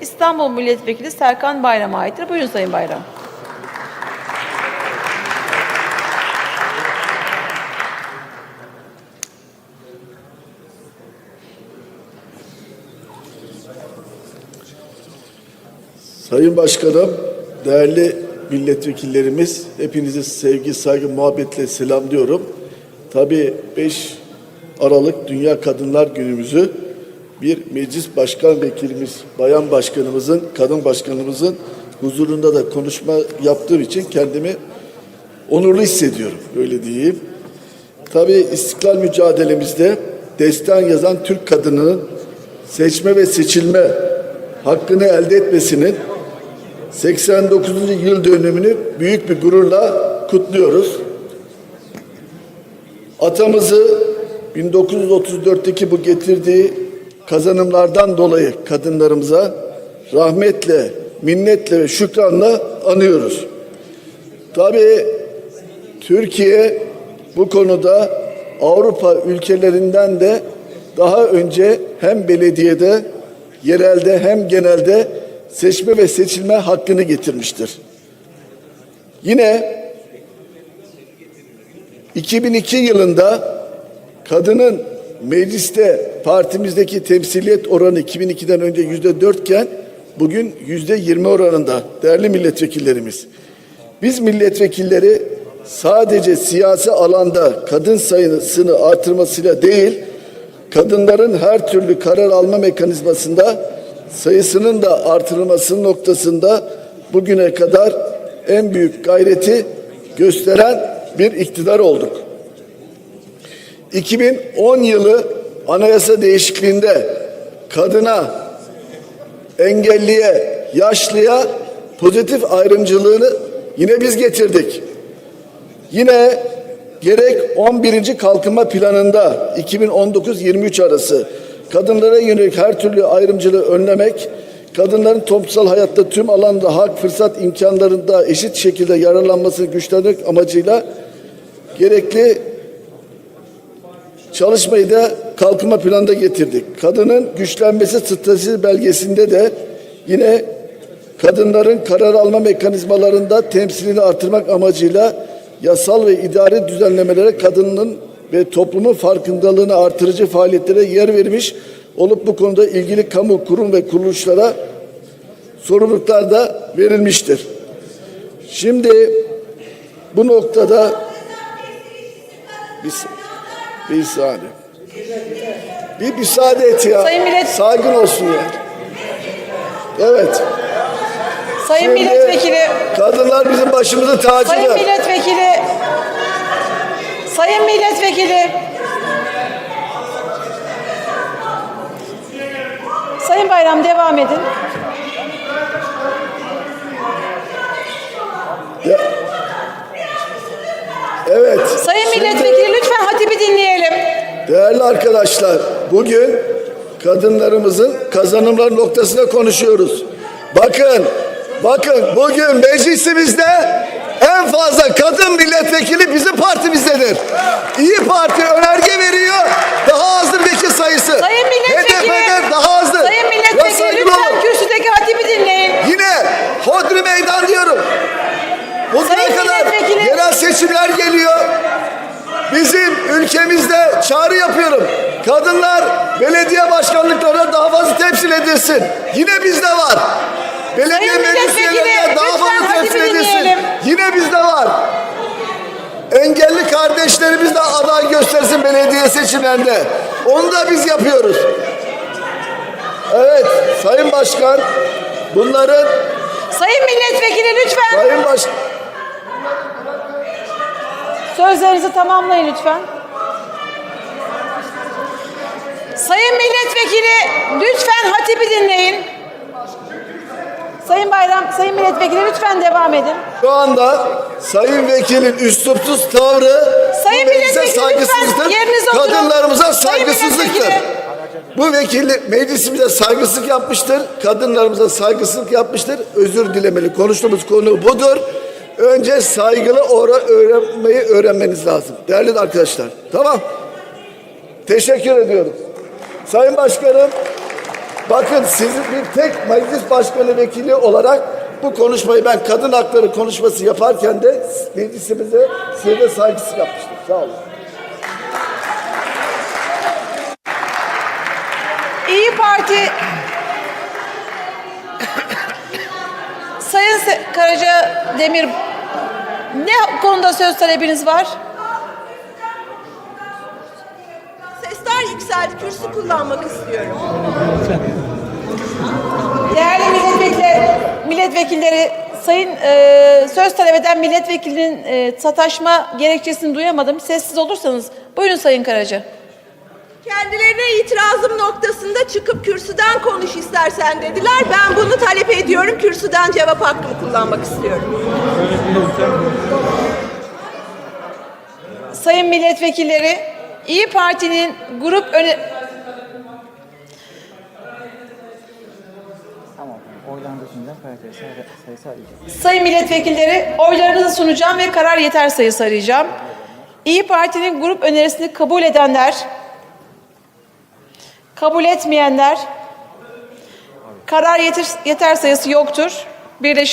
İstanbul Milletvekili Serkan Bayram'a aittir. Buyurun Sayın Bayram. Sayın Başkanım, değerli milletvekillerimiz, hepinizi sevgi, saygı, muhabbetle selamlıyorum. Tabii 5 Aralık Dünya Kadınlar Günümüzü bir meclis başkan vekilimiz, bayan başkanımızın, kadın başkanımızın huzurunda da konuşma yaptığım için kendimi onurlu hissediyorum, öyle diyeyim. Tabii istiklal mücadelemizde destan yazan Türk kadınının seçme ve seçilme hakkını elde etmesinin 89. yıl dönümünü büyük bir gururla kutluyoruz. Atamızı 1934'teki bu getirdiği kazanımlardan dolayı kadınlarımıza rahmetle, minnetle ve şükranla anıyoruz. Tabii Türkiye bu konuda Avrupa ülkelerinden de daha önce hem belediyede, yerelde hem genelde seçme ve seçilme hakkını getirmiştir. Yine 2002 yılında kadının mecliste partimizdeki temsiliyet oranı 2002'den önce yüzde dörtken bugün yüzde yirmi oranında değerli milletvekillerimiz. Biz milletvekilleri sadece siyasi alanda kadın sayısını artırmasıyla değil, kadınların her türlü karar alma mekanizmasında sayısının da artırılması noktasında bugüne kadar en büyük gayreti gösteren bir iktidar olduk. 2010 yılı anayasa değişikliğinde kadına, engelliye, yaşlıya pozitif ayrımcılığını yine biz getirdik. Yine gerek 11. kalkınma planında 2019-23 arası kadınlara yönelik her türlü ayrımcılığı önlemek, kadınların toplumsal hayatta tüm alanda hak, fırsat imkanlarında eşit şekilde yararlanmasını güçlendirmek amacıyla gerekli çalışmayı da kalkınma planında getirdik. Kadının güçlenmesi stratejisi belgesinde de yine kadınların karar alma mekanizmalarında temsilini artırmak amacıyla yasal ve idari düzenlemelere kadının ve toplumun farkındalığını artırıcı faaliyetlere yer vermiş olup bu konuda ilgili kamu kurum ve kuruluşlara sorumluluklar da verilmiştir. Şimdi bu noktada bir, bir saniye. Bir müsaade et ya. Sayın Millet- Saygın olsun ya. Evet. Sayın Şimdi Milletvekili, Kadınlar bizim başımızın tacıdır. Sayın Milletvekili, Sayın Milletvekili. Sayın Bayram devam edin. Ya- Evet. Sayın Milletvekili lütfen hatibi dinleyelim. Değerli arkadaşlar, bugün kadınlarımızın kazanımları noktasında konuşuyoruz. Bakın, bakın bugün meclisimizde en fazla kadın milletvekili bizim partimizdedir. İyi Parti önerge veriyor, daha azdır vekil sayısı. Sayın Milletvekili, HDP'den daha azdır. Sayın Ya Milletvekili saygılı lütfen olun. kürsüdeki hatibi dinleyin. Yine Hodri Meydan diyorum. Bugüne Sayın kadar milletvekili. yerel seçimler geliyor. Bizim ülkemizde çağrı yapıyorum. Kadınlar belediye başkanlıklarına daha fazla temsil edilsin. Yine bizde var. Belediye Sayın meclis milletvekili, üyelerine daha fazla temsil edilsin. Yine bizde var. Engelli kardeşlerimiz de aday göstersin belediye seçimlerinde. Onu da biz yapıyoruz. Evet Sayın Başkan bunların Sayın Milletvekili lütfen Sayın Baş sözlerinizi tamamlayın lütfen. Sayın Milletvekili lütfen hatibi dinleyin. Sayın Bayram, Sayın Milletvekili lütfen devam edin. Şu anda Sayın Vekilin üslupsuz tavrı Sayın meclise Milletvekili, saygısızlıktır. Kadınlarımıza saygısızlıktır. Bu vekili meclisimize saygısızlık yapmıştır. Kadınlarımıza saygısızlık yapmıştır. Özür dilemeli. Konuştuğumuz konu budur. Önce saygılı ora öğrenmeyi öğrenmeniz lazım. Değerli arkadaşlar. Tamam. Teşekkür ediyorum. Sayın Başkanım Bakın sizin bir tek meclis başkanı vekili olarak bu konuşmayı ben kadın hakları konuşması yaparken de meclisimize size de saygısı yapmıştım. Sağ olun. İyi Parti Sayın Karaca Demir ne konuda söz talebiniz var? Sesler yükseldi. Kürsü kullanmak istiyorum. Değerli milletvekilleri, milletvekilleri sayın e, söz talep eden milletvekilinin e, sataşma gerekçesini duyamadım. Sessiz olursanız buyurun Sayın Karaca. Kendilerine itirazım noktasında çıkıp kürsüden konuş istersen dediler. Ben bunu talep ediyorum. Kürsüden cevap hakkımı kullanmak istiyorum. Sayın milletvekilleri İyi Parti'nin grup öne... Tamam. Sunacağım. Sayısı arayacağım. Sayın milletvekilleri oylarınızı sunacağım ve karar yeter sayısı arayacağım. İyi Parti'nin grup önerisini kabul edenler, kabul etmeyenler, karar yeter, yeter sayısı yoktur. Birleşim